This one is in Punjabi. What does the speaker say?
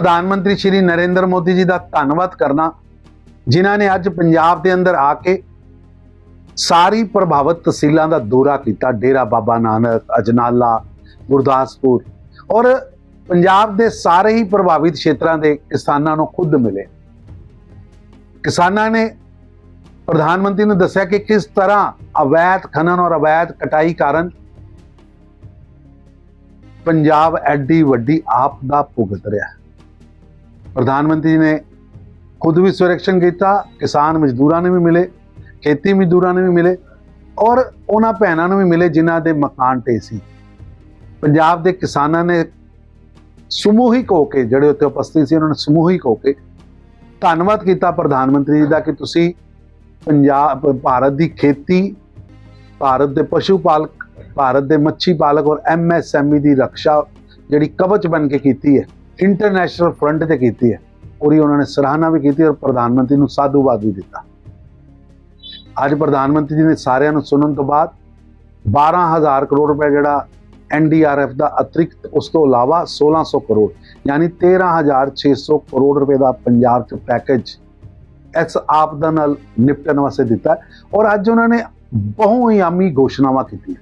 ਪ੍ਰਧਾਨ ਮੰਤਰੀ ਸ਼੍ਰੀ ਨਰਿੰਦਰ ਮੋਦੀ ਜੀ ਦਾ ਧੰਨਵਾਦ ਕਰਨਾ, ਜਿਨ੍ਹਾਂ ਨੇ ਅੱਜ ਪੰਜਾਬ ਦੇ ਅੰਦਰ ਆ ਕੇ ਸਾਰੀ ਪ੍ਰਭਾਵਿਤ ਤਹਿਸੀਲਾਂ ਦਾ ਦੌਰਾ ਕੀਤਾ, ਡੇਰਾ ਬਾਬਾ ਨਾਨਕ, ਅਜਨਾਲਾ, ਗੁਰਦਾਸਪੁਰ ਔਰ ਪੰਜਾਬ ਦੇ ਸਾਰੇ ਹੀ ਪ੍ਰਭਾਵਿਤ ਖੇਤਰਾਂ ਦੇ ਕਿਸਾਨਾਂ ਨੂੰ ਖੁਦ ਮਿਲੇ ਕਿਸਾਨਾਂ ਨੇ ਪ੍ਰਧਾਨ ਮੰਤਰੀ ਨੂੰ ਦੱਸਿਆ ਕਿ ਕਿਸ ਤਰ੍ਹਾਂ ਅਵੈਧ ਖਨਨ ਔਰ ਅਵੈਧ ਕਟਾਈ ਕਾਰਨ ਪੰਜਾਬ ਐਡੀ ਵੱਡੀ ਆਪ ਦਾ ਭੁਗਤ ਰਿਹਾ ਹੈ। ਪ੍ਰਧਾਨ ਮੰਤਰੀ ਨੇ ਖੁਦ ਵੀ ਸੁਰੱਖਣ ਕੀਤਾ, ਕਿਸਾਨ ਮਜ਼ਦੂਰਾਂ ਨੂੰ ਵੀ ਮਿਲੇ, ਖੇਤੀ ਮਜ਼ਦੂਰਾਂ ਨੂੰ ਵੀ ਮਿਲੇ ਔਰ ਉਹਨਾਂ ਭੈਣਾਂ ਨੂੰ ਵੀ ਮਿਲੇ ਜਿਨ੍ਹਾਂ ਦੇ ਮਕਾਨ ਢੇ ਸੀ। ਪੰਜਾਬ ਦੇ ਕਿਸਾਨਾਂ ਨੇ ਸਮੂਹਿਕ ਹੋ ਕੇ ਜਿਹੜੇ ਉੱਥੇ ਉਪਸਥਿਤ ਸੀ, ਉਹਨਾਂ ਨੇ ਸਮੂਹਿਕ ਹੋ ਕੇ ਧੰਨਵਾਦ ਕੀਤਾ ਪ੍ਰਧਾਨ ਮੰਤਰੀ ਜੀ ਦਾ ਕਿ ਤੁਸੀਂ ਪੰਜਾਬ, ਭਾਰਤ ਦੀ ਖੇਤੀ, ਭਾਰਤ ਦੇ ਪਸ਼ੂ ਪਾਲਕ, ਭਾਰਤ ਦੇ ਮੱਛੀ ਪਾਲਕ ਔਰ ਐਮਐਸਐਮਈ ਦੀ ਰੱਖਿਆ ਜਿਹੜੀ ਕਵਚ ਬਣ ਕੇ ਕੀਤੀ ਹੈ। ਇੰਟਰਨੈਸ਼ਨਲ ਫਰੰਟ ਤੇ ਕੀਤੀ ਹੈ। ਉਹਦੀ ਉਹਨਾਂ ਨੇ ਸਰਾਹਨਾ ਵੀ ਕੀਤੀ ਔਰ ਪ੍ਰਧਾਨ ਮੰਤਰੀ ਨੂੰ ਸਾਧੂਵਾਦ ਵੀ ਦਿੱਤਾ। ਅੱਜ ਪ੍ਰਧਾਨ ਮੰਤਰੀ ਜੀ ਨੇ ਸਾਰਿਆਂ ਨੂੰ ਸੁਣਨ ਤੋਂ ਬਾਅਦ 12000 ਕਰੋੜ ਰੁਪਏ ਜਿਹੜਾ ਐਨਡੀਆਰਐਫ ਦਾ ਅਤਿਰਿਕਤ ਉਸ ਤੋਂ ਇਲਾਵਾ 1600 ਕਰੋੜ, ਯਾਨੀ 13600 ਕਰੋੜ ਰੁਪਏ ਦਾ ਪੰਜਾਬ 'ਚ ਪੈਕੇਜ ਇਸ ਆਪਦਾ ਨਾਲ ਨਿਪਟਣ ਵਾਸਤੇ ਦਿੱਤਾ ਔਰ ਅੱਜ ਉਹਨਾਂ ਨੇ ਬਹੁ ਘੋਸ਼ਣਾਵਾਂ ਕੀਤੀਆਂ।